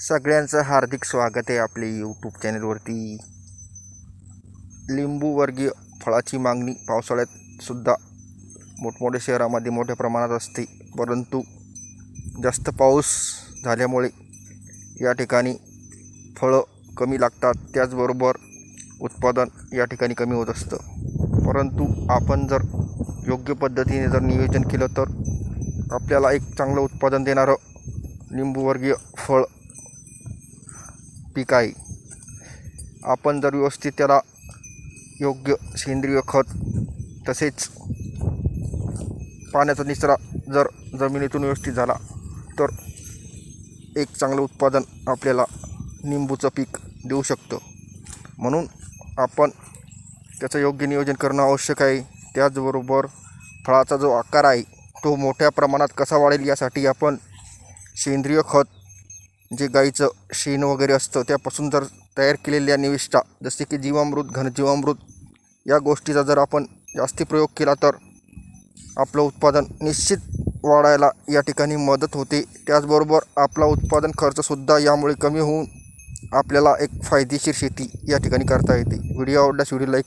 सगळ्यांचं हार्दिक स्वागत आहे आपले यूट्यूब चॅनलवरती लिंबूवर्गीय फळाची मागणी पावसाळ्यात सुद्धा मोठमोठ्या शहरामध्ये मोठ्या प्रमाणात असते. परंतु जास्त पाऊस झाल्यामुळे या ठिकाणी फळं कमी लागतात. त्याचबरोबर उत्पादन या ठिकाणी कमी होत असतं. परंतु आपण जर योग्य पद्धतीने जर नियोजन केलं तर आपल्याला एक चांगलं उत्पादन देणारं लिंबूवर्गीय फळ पीक आहे. आपण जर व्यवस्थित त्याला योग्य सेंद्रिय खत तसेच पाण्याचा निचरा जर जमिनीतून व्यवस्थित झाला तर एक चांगलं उत्पादन आपल्याला निंबूचं पीक देऊ शकतं. म्हणून आपण त्याचं योग्य नियोजन करणं आवश्यक आहे. त्याचबरोबर फळाचा जो आकार आहे तो मोठ्या प्रमाणात कसा वाढेल यासाठी आपण सेंद्रिय खत जे गाईचं शेण वगैरे असतं त्यापासून जर तयार केलेल्या निविष्ठा जसे की जीवामृत घनजीवामृत या गोष्टीचा जर आपण जास्ती प्रयोग केला तर आपलं उत्पादन निश्चित वाढायला या ठिकाणी मदत होते. त्याचबरोबर आपला उत्पादन खर्चसुद्धा यामुळे कमी होऊन आपल्याला एक फायदेशीर शेती या ठिकाणी करता येते. व्हिडिओ आवडल्यास व्हिडिओ लाईक